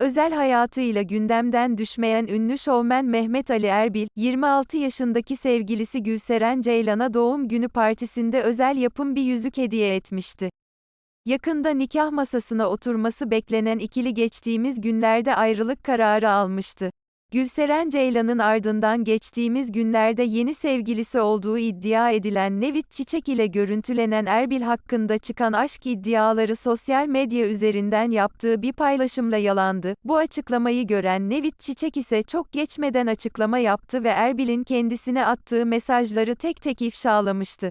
Özel hayatıyla gündemden düşmeyen ünlü şovmen Mehmet Ali Erbil, 26 yaşındaki sevgilisi Gülseren Ceylan'a doğum günü partisinde özel yapım bir yüzük hediye etmişti. Yakında nikah masasına oturması beklenen ikili geçtiğimiz günlerde ayrılık kararı almıştı. Gülseren Ceylan'ın ardından geçtiğimiz günlerde yeni sevgilisi olduğu iddia edilen Nevit Çiçek ile görüntülenen Erbil hakkında çıkan aşk iddiaları sosyal medya üzerinden yaptığı bir paylaşımla yalandı. Bu açıklamayı gören Nevit Çiçek ise çok geçmeden açıklama yaptı ve Erbil'in kendisine attığı mesajları tek tek ifşalamıştı.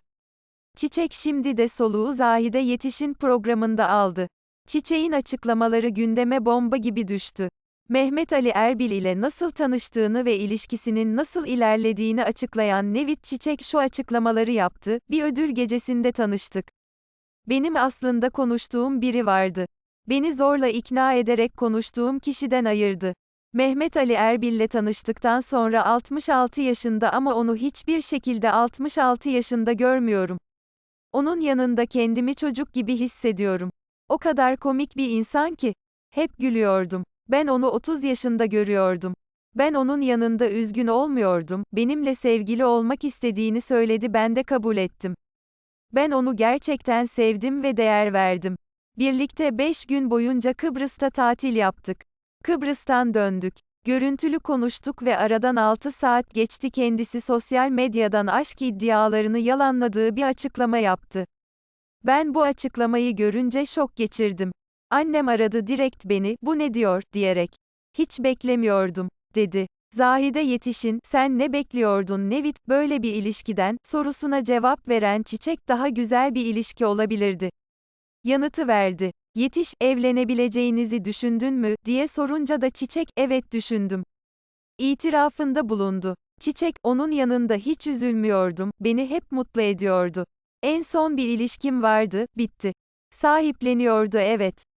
Çiçek şimdi de soluğu Zahide Yetiş'in programında aldı. Çiçek'in açıklamaları gündeme bomba gibi düştü. Mehmet Ali Erbil ile nasıl tanıştığını ve ilişkisinin nasıl ilerlediğini açıklayan Nevit Çiçek şu açıklamaları yaptı, bir ödül gecesinde tanıştık. Benim aslında konuştuğum biri vardı. Beni zorla ikna ederek konuştuğum kişiden ayırdı. Mehmet Ali Erbil'le tanıştıktan sonra 66 yaşında ama onu hiçbir şekilde 66 yaşında görmüyorum. Onun yanında kendimi çocuk gibi hissediyorum. O kadar komik bir insan ki. Hep gülüyordum. Ben onu 30 yaşında görüyordum. Ben onun yanında üzgün olmuyordum. Benimle sevgili olmak istediğini söyledi ben de kabul ettim. Ben onu gerçekten sevdim ve değer verdim. Birlikte 5 gün boyunca Kıbrıs'ta tatil yaptık. Kıbrıs'tan döndük. Görüntülü konuştuk ve aradan 6 saat geçti kendisi sosyal medyadan aşk iddialarını yalanladığı bir açıklama yaptı. Ben bu açıklamayı görünce şok geçirdim. Annem aradı direkt beni, bu ne diyor, diyerek. Hiç beklemiyordum, dedi. Zahide Yetiş'in, sen ne bekliyordun Nevit, böyle bir ilişkiden, sorusuna cevap veren Çiçek daha güzel bir ilişki olabilirdi. Yanıtı verdi. Yetiş, evlenebileceğinizi düşündün mü, diye sorunca da Çiçek, evet düşündüm. İtirafında bulundu. Çiçek, onun yanında hiç üzülmüyordum, beni hep mutlu ediyordu. En son bir ilişkim vardı, bitti. Sahipleniyordu evet,